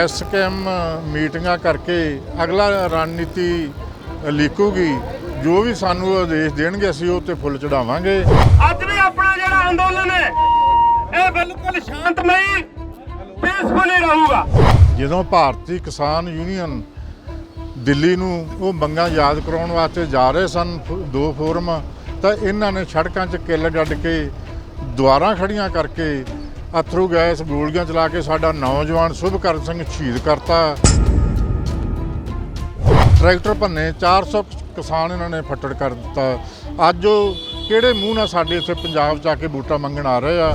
SKM ਮੀਟਿੰਗਾਂ ਕਰਕੇ ਅਗਲਾ ਰਣਨੀਤੀ ਲਿਖੂਗੀ ਜੋ ਵੀ ਸਾਨੂੰ ਆਦੇਸ਼ ਦੇਣਗੇ ਅਸੀਂ ਉਹ ਤੇ ਫੁੱਲ ਚੜਾਵਾਂਗੇ। ਅੱਜ ਵੀ ਆਪਣਾ ਜਿਹੜਾ ਅੰਦੋਲਨ ਹੈ ਇਹ ਬਿਲਕੁਲ ਸ਼ਾਂਤਮਈ ਪੀਸਫੁਲੀ ਰਹੂਗਾ। ਜਦੋਂ ਭਾਰਤੀ ਕਿਸਾਨ ਯੂਨੀਅਨ ਦਿੱਲੀ ਨੂੰ ਉਹ ਮੰਗਾਂ ਯਾਦ ਕਰਾਉਣ ਵਾਸਤੇ ਜਾ ਰਹੇ ਸਨ ਦੋ ਫੋਰਮ ਤਾਂ ਇਹਨਾਂ ਨੇ ਸੜਕਾਂ 'ਚ ਕਿੱਲ ਗੱਡ ਕੇ ਦੁਆਰਾਂ ਖੜੀਆਂ ਕਰਕੇ ਅਥਰੂ ਗੈਸ ਗੋਲੀਆਂ ਚਲਾ ਕੇ ਸਾਡਾ ਨੌਜਵਾਨ ਸੁਭਕਰਨ ਸਿੰਘ ਸ਼ਹੀਦ ਕਰਤਾ। ਟਰੈਕਟਰ ਭੰਨੇ 400 ਕਿਸਾਨ ਇਹਨਾਂ ਨੇ ਫੱਟੜ ਕਰ ਦਿੱਤਾ। ਅੱਜ ਉਹ ਕਿਹੜੇ ਮੂੰਹ ਨਾਲ ਸਾਡੇ ਇੱਥੇ ਪੰਜਾਬ 'ਚ ਆ ਕੇ ਵੋਟਾਂ ਮੰਗਣ ਆ ਰਹੇ ਆ?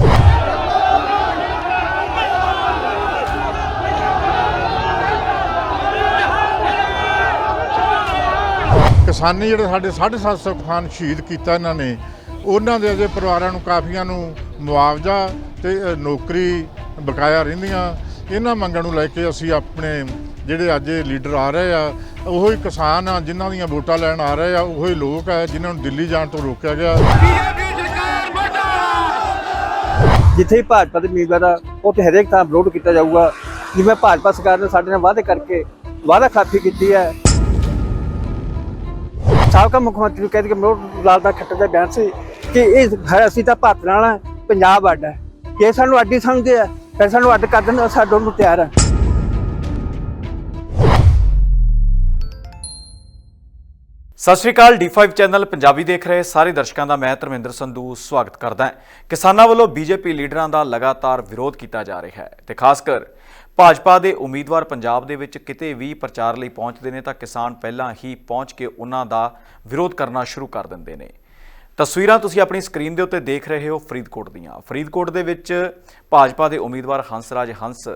ਕਿਸਾਨੀ ਜਿਹੜੇ ਸਾਡੇ 750 ਕਿਸਾਨ ਸ਼ਹੀਦ ਕੀਤਾ ਇਹਨਾਂ ਨੇ। ਉਹਨਾਂ ਦੇ ਅਜੇ ਪਰਿਵਾਰਾਂ ਨੂੰ ਕਾਫੀਆਂ ਨੂੰ ਮੁਆਵਜ਼ਾ ਤੇ ਨੌਕਰੀ ਬਕਾਇਆ ਰਹਿੰਦੀਆਂ। ਇਹਨਾਂ ਮੰਗਾਂ ਨੂੰ ਲੈ ਕੇ ਅਸੀਂ ਆਪਣੇ ਜਿਹੜੇ ਅੱਜ ਇਹ ਲੀਡਰ ਆ ਰਹੇ ਆ ਉਹੋ ਹੀ ਕਿਸਾਨ ਆ ਜਿਨ੍ਹਾਂ ਦੀਆਂ ਵੋਟਾਂ ਲੈਣ ਆ ਰਹੇ ਆ ਉਹੋ ਹੀ ਲੋਕ ਆ ਜਿਨ੍ਹਾਂ ਨੂੰ ਦਿੱਲੀ ਜਾਣ ਤੋਂ ਰੋਕਿਆ ਗਿਆ। ਜਿੱਥੇ ਭਾਜਪਾ ਦੇ ਉਮੀਦਵਾਰ ਆ ਉੱਥੇ ਹਰੇਕ ਥਾਂ ਵਿਰੋਧ ਕੀਤਾ ਜਾਊਗਾ। ਜਿਵੇਂ ਭਾਜਪਾ ਸਰਕਾਰ ਨੇ ਸਾਡੇ ਨਾਲ ਵਾਅਦੇ ਕਰਕੇ ਵਾਅਦਾ ਖਾਫੀ ਕੀਤੀ ਹੈ। ਸਾਬਕਾ ਮੁੱਖ ਮੰਤਰੀ ਨੂੰ ਕਹਿੰਦੇ ਕਿ ਮਨੋਹਰ ਲਾਲ ਦਾ ਖੱਟਰ ਦਾ ਬਿਆਨ ਸੀ। ਕਿ ਇਹ ਅਸੀਂ ਤਾਂ ਭਾਰਤ ਨਾਲ ਪੰਜਾਬ ਅੱਡ ਹੈ। ਜੇ ਸਾਨੂੰ ਅੱਡੀ ਸਮਝਦੇ ਆ, ਫਿਰ ਸਾਨੂੰ ਅੱਡ ਕਰ ਦੇਣ ਸਾਡੇ ਨੂੰ ਤਿਆਰ ਹੈ ਸਤਿ ਸ਼੍ਰੀ ਅਕਾਲ D5 ਚੈਨਲ ਪੰਜਾਬੀ ਦੇਖ ਰਹੇ ਸਾਰੇ ਦਰਸ਼ਕਾਂ ਦਾ, ਮੈਂ ਧਰਮਿੰਦਰ ਸੰਧੂ ਸਵਾਗਤ ਕਰਦਾ ਹਾਂ। ਕਿਸਾਨਾਂ ਵੱਲੋਂ ਬੀਜੇਪੀ ਲੀਡਰਾਂ ਦਾ ਲਗਾਤਾਰ ਵਿਰੋਧ ਕੀਤਾ ਜਾ ਰਿਹਾ ਹੈ ਤੇ ਖਾਸ ਕਰ ਭਾਜਪਾ ਦੇ ਉਮੀਦਵਾਰ ਪੰਜਾਬ ਦੇ ਵਿੱਚ ਕਿਤੇ ਵੀ ਪ੍ਰਚਾਰ ਲਈ ਪਹੁੰਚਦੇ ਨੇ ਤਾਂ ਕਿਸਾਨ ਪਹਿਲਾਂ ਹੀ ਪਹੁੰਚ ਕੇ ਉਹਨਾਂ ਦਾ ਵਿਰੋਧ ਕਰਨਾ ਸ਼ੁਰੂ ਕਰ ਦਿੰਦੇ ਨੇ। ਤਸਵੀਰਾਂ ਤੁਸੀਂ ਆਪਣੀ ਸਕਰੀਨ ਦੇ ਉੱਤੇ ਦੇਖ ਰਹੇ ਹੋ ਫਰੀਦਕੋਟ ਦੀਆਂ। ਫਰੀਦਕੋਟ ਦੇ ਵਿੱਚ ਭਾਜਪਾ ਦੇ ਉਮੀਦਵਾਰ ਹੰਸਰਾਜ ਹੰਸ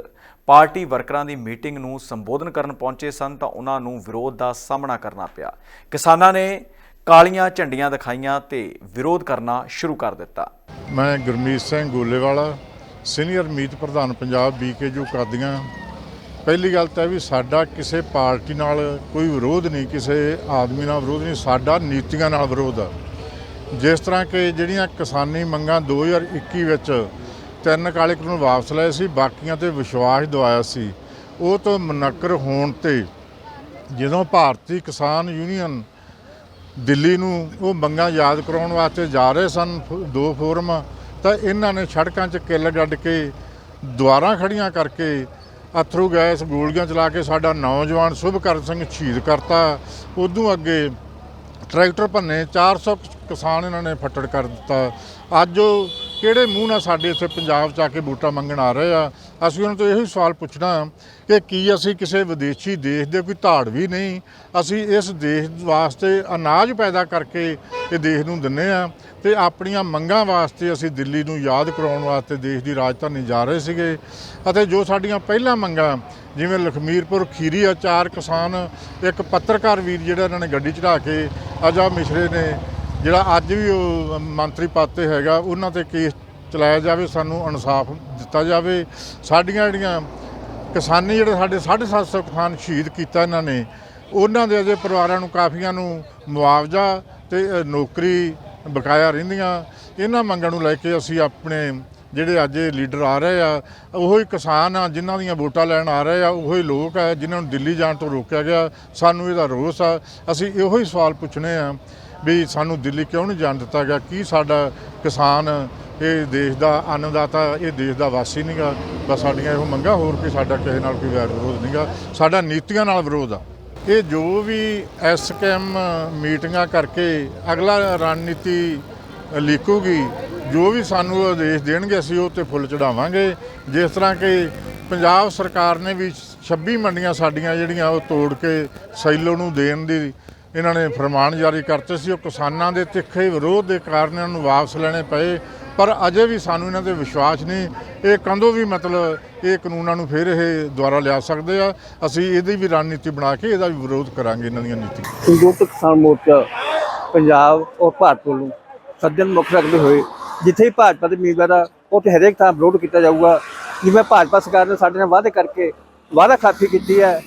ਪਾਰਟੀ ਵਰਕਰਾਂ ਦੀ ਮੀਟਿੰਗ ਨੂੰ ਸੰਬੋਧਨ ਕਰਨ ਪਹੁੰਚੇ ਸਨ ਤਾਂ ਉਹਨਾਂ ਨੂੰ ਵਿਰੋਧ ਦਾ ਸਾਹਮਣਾ ਕਰਨਾ ਪਿਆ। ਕਿਸਾਨਾਂ ਨੇ ਕਾਲੀਆਂ ਝੰਡੀਆਂ ਦਿਖਾਈਆਂ ਤੇ ਵਿਰੋਧ ਕਰਨਾ ਸ਼ੁਰੂ ਕਰ ਦਿੱਤਾ। ਮੈਂ ਗੁਰਮੀਤ ਸਿੰਘ ਗੋਲੇਵਾਲਾ, ਸੀਨੀਅਰ ਮੀਤ ਪ੍ਰਧਾਨ ਪੰਜਾਬ ਬੀਕੇਯੂ ਕਾਦੀਆਂ। ਪਹਿਲੀ ਗੱਲ ਤਾਂ ਇਹ ਵੀ ਸਾਡਾ ਕਿਸੇ ਪਾਰਟੀ ਨਾਲ ਕੋਈ ਵਿਰੋਧ ਨਹੀਂ, ਕਿਸੇ ਆਦਮੀ ਨਾਲ ਵਿਰੋਧ ਨਹੀਂ, ਸਾਡਾ ਨੀਤੀਆਂ ਨਾਲ ਵਿਰੋਧ ਆ। ਜਿਸ ਤਰ੍ਹਾਂ ਕਿ ਜਿਹੜੀਆਂ ਕਿਸਾਨੀ ਮੰਗਾਂ 2021 ਵਿੱਚ ਤਿੰਨ ਕਾਲੇ ਕਾਨੂੰਨ ਵਾਪਸ ਲਏ ਸੀ, ਬਾਕੀਆਂ ਤੇ ਵਿਸ਼ਵਾਸ ਦਿਵਾਇਆ ਸੀ, ਉਹ ਤੋਂ ਮੁਨੱਕਰ ਹੋਣ ਤੇ ਜਦੋਂ ਭਾਰਤੀ ਕਿਸਾਨ ਯੂਨੀਅਨ ਦਿੱਲੀ ਨੂੰ ਉਹ ਮੰਗਾਂ ਯਾਦ ਕਰਾਉਣ ਵਾਸਤੇ ਜਾ ਰਹੇ ਸਨ ਫ- ਦੋ ਫੋਰਮ, ਤਾਂ ਇਹਨਾਂ ਨੇ ਸੜਕਾਂ 'ਚ ਕਿੱਲ ਗੱਡ ਕੇ ਦੁਆਰਾਂ ਖੜੀਆਂ ਕਰਕੇ ਅਥਰੂ ਗੈਸ ਗੋਲੀਆਂ ਚਲਾ ਕੇ ਸਾਡਾ ਨੌਜਵਾਨ ਸੁਭਕਰਨ ਸਿੰਘ ਸ਼ਹੀਦ ਕਰਤਾ। ਉਦੋਂ ਅੱਗੇ ਟਰੈਕਟਰ ਭੰਨੇ 400 ਕਿਸਾਨ ਇਹਨਾਂ ਨੇ ਫੱਟੜ ਕਰ ਦਿੱਤਾ। ਅੱਜ ਉਹ ਕਿਹੜੇ ਮੂੰਹ ਨਾਲ ਸਾਡੇ ਇੱਥੇ ਪੰਜਾਬ 'ਚ ਆ ਕੇ ਵੋਟਾਂ ਮੰਗਣ ਆ ਰਹੇ ਆ? ਅਸੀਂ ਉਹਨਾਂ ਤੋਂ ਇਹੋ ਹੀ ਸਵਾਲ ਪੁੱਛਣਾ ਕਿ ਕੀ ਅਸੀਂ ਕਿਸੇ ਵਿਦੇਸ਼ੀ ਦੇਸ਼ ਦੇ ਕੋਈ ਧਾੜ ਵੀ ਨਹੀਂ, ਅਸੀਂ ਇਸ ਦੇਸ਼ ਵਾਸਤੇ ਅਨਾਜ ਪੈਦਾ ਕਰਕੇ ਇਹ ਦੇਸ਼ ਨੂੰ ਦਿੰਨੇ ਆ ਤੇ ਆਪਣੀਆਂ ਮੰਗਾਂ ਵਾਸਤੇ ਅਸੀਂ ਦਿੱਲੀ ਨੂੰ ਯਾਦ ਕਰਾਉਣ ਵਾਸਤੇ ਦੇਸ਼ ਦੀ ਰਾਜਧਾਨੀ ਜਾ ਰਹੇ ਸੀਗੇ। ਅਤੇ ਜੋ ਸਾਡੀਆਂ ਪਹਿਲਾਂ ਮੰਗਾਂ, ਜਿਵੇਂ ਲਖਮੀਰਪੁਰ ਖੀਰੀ ਆ ਚਾਰ ਕਿਸਾਨ, ਇੱਕ ਪੱਤਰਕਾਰ ਵੀਰ ਜਿਹੜਾ ਇਹਨਾਂ ਨੇ ਗੱਡੀ ਚੜਾ ਕੇ ਅਜਾ ਮਿਸ਼ਰੇ ਨੇ ਜਿਹੜਾ ਅੱਜ ਵੀ ਉਹ ਮੰਤਰੀ ਪਦ ਤੇ ਹੈਗਾ, ਉਹਨਾਂ ਤੇ ਕੇਸ ਚਲਾਇਆ ਜਾਵੇ, ਸਾਨੂੰ ਇਨਸਾਫ ਦਿੱਤਾ ਜਾਵੇ। ਸਾਡੀਆਂ ਜਿਹੜੀਆਂ ਕਿਸਾਨੀ ਜਿਹੜੇ ਸਾਡੇ 750 ਕਿਸਾਨ ਸ਼ਹੀਦ ਕੀਤਾ ਇਹਨਾਂ ਨੇ, ਉਹਨਾਂ ਦੇ ਅਜੇ ਪਰਿਵਾਰਾਂ ਨੂੰ ਕਾਫੀਆਂ ਨੂੰ ਮੁਆਵਜ਼ਾ ਤੇ ਨੌਕਰੀ ਬਕਾਇਆ ਰਹਿੰਦੀਆਂ। ਇਹਨਾਂ ਮੰਗਾਂ ਨੂੰ ਲੈ ਕੇ ਅਸੀਂ ਆਪਣੇ ਜਿਹੜੇ ਅੱਜ ਇਹ ਲੀਡਰ ਆ ਰਹੇ ਆ, ਉਹੋ ਹੀ ਕਿਸਾਨ ਆ, ਜਿਨ੍ਹਾਂ ਦੀਆਂ ਵੋਟਾਂ ਲੈਣ ਆ ਰਹੇ ਆ, ਉਹੋ ਹੀ ਲੋਕ ਆ, ਜਿਨ੍ਹਾਂ ਨੂੰ ਦਿੱਲੀ ਜਾਣ ਤੋਂ ਰੋਕਿਆ ਗਿਆ। ਸਾਨੂੰ ਇਹਦਾ ਰੋਸ ਆ। ਅਸੀਂ ਇਹੋ ਹੀ ਸਵਾਲ ਪੁੱਛਣੇ ਆ ਵੀ ਸਾਨੂੰ ਦਿੱਲੀ ਕਿਉਂ ਨਹੀਂ ਜਾਣ ਦਿੱਤਾ ਗਿਆ? ਕੀ ਸਾਡਾ ਕਿਸਾਨ ਇਹ ਦੇਸ਼ ਦਾ ਅੰਨਦਾਤਾ, ਇਹ ਦੇਸ਼ ਦਾ ਵਾਸੀ ਨਹੀਂਗਾ ਬਸ ਸਾਡੀਆਂ ਇਹੋ ਮੰਗਾਂ, ਹੋਰ ਕੋਈ ਸਾਡਾ ਕਿਸੇ ਨਾਲ ਕੋਈ ਵੈਰ ਵਿਰੋਧ ਨਹੀਂਗਾ ਸਾਡਾ ਨੀਤੀਆਂ ਨਾਲ ਵਿਰੋਧ ਆ। ਇਹ ਜੋ ਵੀ ਐਸਕੇਐਮ ਮੀਟਿੰਗਾਂ ਕਰਕੇ ਅਗਲਾ ਰਣਨੀਤੀ ਲਿਖੂਗੀ ਜੋ ਵੀ ਸਾਨੂੰ ਆਦੇਸ਼ ਦੇਣਗੇ, ਅਸੀਂ ਉਹ ਤੇ ਫੁੱਲ ਚੜਾਵਾਂਗੇ। ਜਿਸ ਤਰ੍ਹਾਂ ਕਿ ਪੰਜਾਬ ਸਰਕਾਰ ਨੇ ਵੀ 26 ਮੰਡੀਆਂ ਸਾਡੀਆਂ ਜਿਹੜੀਆਂ ਉਹ ਤੋੜ ਕੇ ਸੈਲੋ ਨੂੰ ਦੇਣ ਦੀ ਇਹਨਾਂ ਨੇ ਫਰਮਾਨ ਜਾਰੀ ਕਰਤੇ ਸੀ, ਉਹ ਕਿਸਾਨਾਂ ਦੇ ਤਿੱਖੇ ਵਿਰੋਧ ਦੇ ਕਾਰਨ ਇਹਨਾਂ ਨੂੰ ਵਾਪਸ ਲੈਣੇ ਪਏ। ਪਰ ਅਜੇ ਵੀ ਸਾਨੂੰ ਇਹਨਾਂ ਤੇ ਵਿਸ਼ਵਾਸ ਨਹੀਂ। ਇਹ ਕਦੋਂ ਵੀ ਮਤਲਬ ਇਹ ਕਾਨੂੰਨਾਂ ਨੂੰ ਫਿਰ ਇਹ ਦੁਆਰਾ ਲਿਆ ਸਕਦੇ ਆ। ਅਸੀਂ ਇਹਦੀ ਵੀ ਰਣਨੀਤੀ ਬਣਾ ਕੇ ਇਹਦਾ ਵੀ ਵਿਰੋਧ ਕਰਾਂਗੇ ਇਹਨਾਂ ਦੀਆਂ ਨੀਤੀਆਂ। ਸੰਯੁਕਤ ਕਿਸਾਨ ਮੋਰਚਾ ਪੰਜਾਬ ਔਰ ਭਾਰਤ ਵੱਲੋਂ ਸੱਜਣ ਮੁੱਖ ਰੱਖਦੇ ਹੋਏ ਜਿੱਥੇ ਭਾਜਪਾ ਦੇ ਉਮੀਦਵਾਰ ਆ, ਉੱਥੇ ਹਰੇਕ ਥਾਂ ਵਿਰੋਧ ਕੀਤਾ ਜਾਊਗਾ। ਜਿਵੇਂ ਭਾਜਪਾ ਸਰਕਾਰ ਨੇ ਸਾਡੇ ਨਾਲ ਵਾਅਦੇ ਕਰਕੇ ਵਾਅਦਾ ਖਾਫੀ ਕੀਤੀ ਹੈ।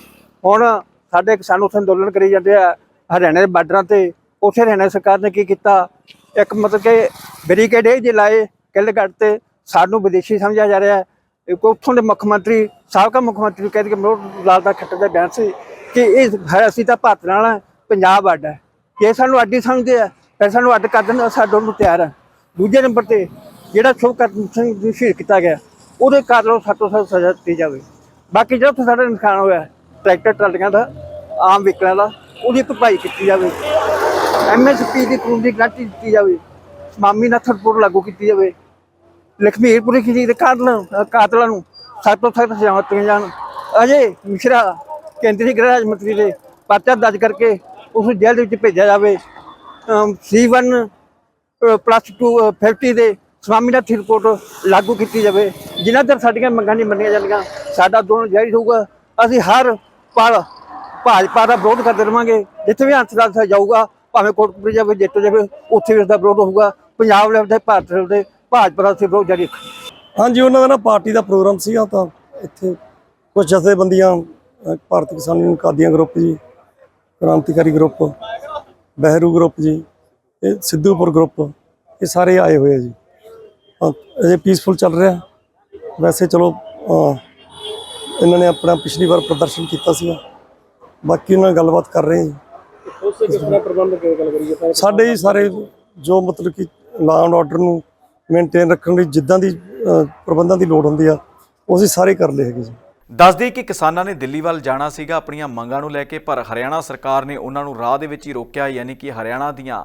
ਹੁਣ ਸਾਡੇ ਕਿਸਾਨ ਉੱਥੇ ਅੰਦੋਲਨ ਕਰੀ ਜਾਂਦੇ ਆ। ਹਰਿਆਣਾ ਦੇ ਬਾਰਡਰਾਂ ਤੇ ਉੱਥੇ ਹਰਿਆਣਾ ਸਰਕਾਰ ਨੇ ਕੀ ਕੀਤਾ? ਇੱਕ ਮਤਲਬ ਕਿ ਬੈਰੀਕੇਡ ਇਹ ਜੇ ਲਾਏ ਕਿੱਲ ਤੇ। ਸਾਨੂੰ ਵਿਦੇਸ਼ੀ ਸਮਝਿਆ ਜਾ ਰਿਹਾ ਹੈ। ਉੱਥੋਂ ਦੇ ਮੁੱਖ ਮੰਤਰੀ ਸਾਬਕਾ ਮੁੱਖ ਮੰਤਰੀ ਕਹਿੰਦੇ ਕਿ ਮਨੋਹਰ ਲਾਲ ਦਾ ਖੱਟਰ ਦਾ ਬਿਆਨ ਸੀ ਕਿ ਇਹ ਅਸੀਂ ਤਾਂ ਭਾਰਤ ਨਾਲ ਆ, ਪੰਜਾਬ ਅੱਡ ਹੈ। ਜੇ ਸਾਨੂੰ ਅੱਡ ਹੀ ਸਮਝਦੇ ਆ ਫਿਰ ਸਾਨੂੰ ਅੱਡ ਕਰ ਦੇਣ ਸਾਡੇ ਨੂੰ ਤਿਆਰ ਹੈ ਦੂਜੇ ਨੰਬਰ ਤੇ ਜਿਹੜਾ ਸ਼ੁਭਕਰਨ ਸਿੰਘ ਨੂੰ ਸ਼ਹੀਦ ਕੀਤਾ ਗਿਆ ਉਹਦੇ ਕਾਰਨ ਸੱਤੋਂ ਸੱਤ ਸਜ਼ਾ ਦਿੱਤੀ ਜਾਵੇ। ਬਾਕੀ ਜਿਹੜਾ ਸਾਡਾ ਨੁਕਸਾਨ ਹੋਇਆ ਟਰੈਕਟਰ ਟਰਾਲੀਆਂ ਦਾ ਆਮ ਵਹੀਕਲਾਂ ਦਾ ਉਹਦੀ ਭਰਪਾਈ ਕੀਤੀ ਜਾਵੇ। ਐਮਐਸਪੀ ਦੀ ਕਾਨੂੰਨ ਦੀ ਗਾਰੰਟੀ ਦਿੱਤੀ ਜਾਵੇ। ਮਾਮੀ ਨਥਰਪੁਰ ਲਾਗੂ ਕੀਤੀ ਜਾਵੇ। ਲਖਮੀਰਪੁਰੀ ਖਿਜੀ ਦੇ ਕਾਤਲਾਂ ਕਾਤਲਾਂ ਨੂੰ। ਸਖਤ ਤੋਂ ਸਖਤ ਸਜ਼ਾਵਾਂ ਦਿੱਤੀਆਂ ਜਾਣ। ਅਜੇ ਮਿਸ਼ਰਾ ਕੇਂਦਰੀ ਗ੍ਰਹਿ ਰਾਜ ਮੰਤਰੀ ਦੇ ਪਰਚਾ ਦਰਜ ਕਰਕੇ ਉਸ ਨੂੰ ਜੇਲ੍ਹ ਦੇ ਵਿੱਚ ਭੇਜਿਆ ਜਾਵੇ। ਸੀ1 ਪਲੱਸ 2 50 ਦੇ ਸਵਾਮੀਨਾਥਨ ਰਿਪੋਰਟ ਲਾਗੂ ਕੀਤੀ ਜਾਵੇ। ਜਿਨ੍ਹਾਂ ਤੱਕ ਸਾਡੀਆਂ ਮੰਗਾਂ ਨਹੀਂ ਮੰਨੀਆਂ ਜਾਂਦੀਆਂ, ਸਾਡਾ ਦੋਨੋਂ ਜਾਰੀ ਹੋਊਗਾ ਅਸੀਂ ਹਰ ਪਲ ਭਾਜਪਾ ਦਾ ਵਿਰੋਧ ਕਰਦੇ ਰਵਾਂਗੇ, ਜਿੱਥੇ ਵੀ ਅੰਤ ਦਾ ਜਾਊਗਾ, ਭਾਵੇਂ ਕੋਟਪੁਰ ਜਾਵੇ ਜਿੱਤ ਜਾਵੇ, ਉੱਥੇ ਵੀ ਉਸ ਦਾ ਵਿਰੋਧ ਹੋਊਗਾ। ਪੰਜਾਬ ਲੈਵਲ ਤੇ, ਭਾਰਤ ਲੈਵਲ ਤੇ, ਭਾਜਪਾ ਦਾ ਅਸੀਂ ਵਿਰੋਧ ਜਾਰੀ ਹਾਂਜੀ, ਉਹਨਾਂ ਦਾ ਨਾ ਪਾਰਟੀ ਦਾ ਪ੍ਰੋਗਰਾਮ ਸੀਗਾ ਤਾਂ ਇੱਥੇ ਕੁਝ ਜਥੇਬੰਦੀਆਂ, ਅਹ, ਭਾਰਤ ਕਿਸਾਨ ਯੂਨੀਅਨ, ਕਾਦੀਆਂ ਗਰੁੱਪ ਜੀ, ਕ੍ਰਾਂਤੀਕਾਰੀ ਗਰੁੱਪ, ਬਹਿਰੂ ਗਰੁੱਪ ਜੀ, ਇਹ ਸਿੱਧੂਪੁਰ ਗਰੁੱਪ, ਇਹ ਸਾਰੇ ਆਏ ਹੋਏ ਆ ਜੀ। ਅਹ ਅਜੇ ਪੀਸਫੁਲ ਚੱਲ ਰਿਹਾ। ਵੈਸੇ ਚਲੋ ਇਹਨਾਂ ਨੇ ਆਪਣਾ ਪਿਛਲੀ ਵਾਰ ਪ੍ਰਦਰਸ਼ਨ ਕੀਤਾ ਸੀਗਾ। ਬਾਕੀ ਉਹਨਾਂ ਨਾਲ ਗੱਲਬਾਤ ਕਰ ਰਹੇ ਹਾਂ ਜੀ। ਸਾਡੇ ਹੀ ਸਾਰੇ ਜੋ ਮਤਲਬ ਕਿ ਲਾਅ ਐਂਡ ਆਰਡਰ ਨੂੰ ਮੇਨਟੇਨ ਰੱਖਣ ਲਈ ਜਿੱਦਾਂ ਦੀ ਪ੍ਰਬੰਧਾਂ ਦੀ ਲੋੜ ਹੁੰਦੀ ਆ ਉਹ ਅਸੀਂ ਸਾਰੇ ਕਰ ਲਏ ਹੈਗੇ ਜੀ। ਦੱਸ ਕਿ ਕਿਸਾਨਾਂ ਨੇ ਦਿੱਲੀ ਵੱਲ ਜਾਣਾ ਸੀਗਾ, ਆਪਣੀਆਂ ਮੰਗਾਂ ਨੂੰ ਲੈ ਕੇ, ਪਰ ਹਰਿਆਣਾ ਸਰਕਾਰ ਨੇ ਉਹਨਾਂ ਨੂੰ ਰਾਹ ਦੇ ਵਿੱਚ ਹੀ ਰੋਕਿਆ, ਯਾਨੀ ਕਿ ਹਰਿਆਣਾ ਦੀਆਂ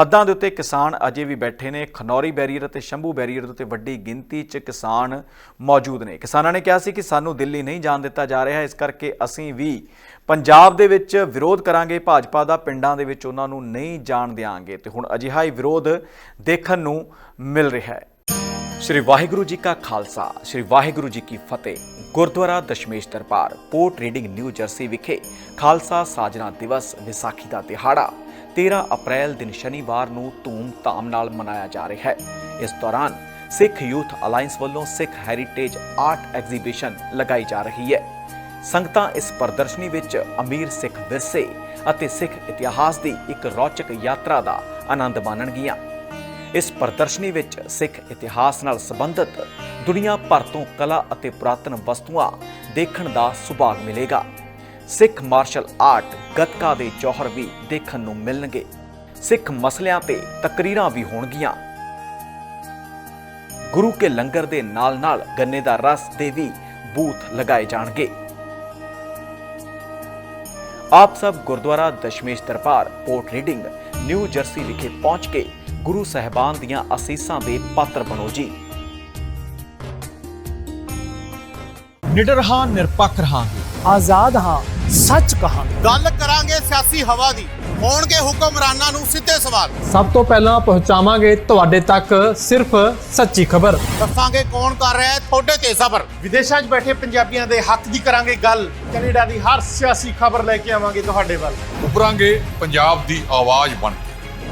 ਹੱਦਾਂ ਦੇ ਉੱਤੇ ਕਿਸਾਨ ਅਜੇ ਵੀ ਬੈਠੇ ਨੇ। ਖਨੌਰੀ ਬੈਰੀਅਰ ਅਤੇ ਸ਼ੰਭੂ ਬੈਰੀਅਰ ਦੇ ਉੱਤੇ ਵੱਡੀ ਗਿਣਤੀ 'ਚ ਕਿਸਾਨ ਮੌਜੂਦ ਨੇ। ਕਿਸਾਨਾਂ ਨੇ ਕਿਹਾ ਸੀ ਕਿ ਸਾਨੂੰ ਦਿੱਲੀ ਨਹੀਂ ਜਾਣ ਦਿੱਤਾ ਜਾ ਰਿਹਾ, ਇਸ ਕਰਕੇ ਅਸੀਂ ਵੀ ਪੰਜਾਬ ਦੇ ਵਿੱਚ ਵਿਰੋਧ ਕਰਾਂਗੇ, ਭਾਜਪਾ ਦਾ ਪਿੰਡਾਂ ਦੇ ਵਿੱਚ ਉਹਨਾਂ ਨੂੰ ਨਹੀਂ ਜਾਣ ਦਿਆਂਗੇ। ਤੇ ਹੁਣ ਅਜਿਹਾ ਹੀ ਵਿਰੋਧ ਦੇਖਣ ਨੂੰ ਮਿਲ ਰਿਹਾ ਹੈ। ਸ਼੍ਰੀ ਵਾਹਿਗੁਰੂ ਜੀ ਕਾ ਖਾਲਸਾ, ਸ਼੍ਰੀ ਵਾਹਿਗੁਰੂ ਜੀ ਕੀ ਫਤਿਹ। Gurdwara Dashmesh Darbar, Port Reading New Jersey ਵਿਖੇ ਖਾਲਸਾ ਸਾਜਨਾ ਦਿਵਸ ਵਿਸਾਖੀ ਦਾ ਦਿਹਾੜਾ 13 ਅਪ੍ਰੈਲ ਦਿਨ ਸ਼ਨੀਵਾਰ ਨੂੰ ਧੂਮ-ਧਾਮ ਨਾਲ ਮਨਾਇਆ ਜਾ ਰਿਹਾ ਹੈ। ਇਸ ਦੌਰਾਨ ਸਿੱਖ ਯੂਥ ਅਲਾਈਅੰਸ ਵੱਲੋਂ ਸਿੱਖ ਹੈਰੀਟੇਜ ਆਰਟ ਐਗਜ਼ੀਬਿਸ਼ਨ ਲਗਾਈ ਜਾ ਰਹੀ ਹੈ। ਸੰਗਤਾਂ ਇਸ ਪ੍ਰਦਰਸ਼ਨੀ ਵਿੱਚ ਅਮੀਰ ਸਿੱਖ ਵਿਰਸੇ ਅਤੇ ਸਿੱਖ ਇਤਿਹਾਸ ਦੀ ਇੱਕ ਰੌਚਕ ਯਾਤਰਾ ਦਾ ਆਨੰਦ ਮਾਣਨਗੀਆਂ। ਇਸ ਪ੍ਰਦਰਸ਼ਨੀ ਵਿੱਚ ਸਿੱਖ ਇਤਿਹਾਸ ਨਾਲ ਸੰਬੰਧਿਤ ਦੁਨੀਆ ਭਰ ਤੋਂ ਕਲਾ ਅਤੇ ਪੁਰਾਤਨ ਵਸਤੂਆਂ ਦੇਖਣ ਦਾ ਸੁਭਾਗ ਮਿਲੇਗਾ। ਸਿੱਖ ਮਾਰਸ਼ਲ ਆਰਟ ਗੱਤਕਾ ਦੇ ਜੌਹਰ ਵੀ ਦੇਖਣ ਨੂੰ ਮਿਲਣਗੇ। ਸਿੱਖ ਮਸਲਿਆਂ ਤੇ ਤਕਰੀਰਾਂ ਵੀ ਹੋਣਗੀਆਂ। ਗੁਰੂ ਕੇ ਲੰਗਰ ਦੇ ਨਾਲ-ਨਾਲ ਗੰਨੇ ਦਾ ਰਸ ਦੇ ਵੀ ਬੂਥ ਲਗਾਏ ਜਾਣਗੇ। ਆਪ ਸਭ Gurdwara Dashmesh Darbar, Port Reading, New Jersey ਵਿਖੇ ਪਹੁੰਚ ਕੇ ਗੁਰੂ ਸਹਿਬਾਨ ਦੀਆਂ ਅਸੀਸਾਂ ਦੇ ਪਾਤਰ ਬਣੋ ਜੀ। ਨਿਡਰ ਹਾਂ ਨਿਰਪੱਖ ਰਹਾਂਗੇ। ਆਜ਼ਾਦ ਹਾਂ ਸੱਚ ਕਹਾਂਗੇ। ਗੱਲ ਕਰਾਂਗੇ ਸਿਆਸੀ ਹਵਾ ਦੀ ਹੋਣਗੇ ਹੁਕਮਰਾਨਾਂ ਨੂੰ ਸਿੱਧੇ ਸਵਾਲ। ਸਭ ਤੋਂ ਪਹਿਲਾਂ ਪਹੁੰਚਾਵਾਂਗੇ ਤੁਹਾਡੇ ਤੱਕ ਸਿਰਫ ਸੱਚੀ ਖਬਰ। ਦੱਸਾਂਗੇ ਕੌਣ ਕਰ ਰਿਹਾ ਹੈ ਤੁਹਾਡੇ ਤੇ ਸਬਰ। ਵਿਦੇਸ਼ਾਂ 'ਚ ਬੈਠੇ ਪੰਜਾਬੀਆਂ ਦੇ ਹੱਕ ਦੀ ਕਰਾਂਗੇ ਗੱਲ। ਕੈਨੇਡਾ ਦੀ ਹਰ ਸਿਆਸੀ ਖਬਰ ਲੈ ਕੇ ਆਵਾਂਗੇ ਤੁਹਾਡੇ ਵੱਲ। ਉਭਰਾਂਗੇ ਪੰਜਾਬ ਦੀ ਆਵਾਜ਼ ਬਣ ਕੇ।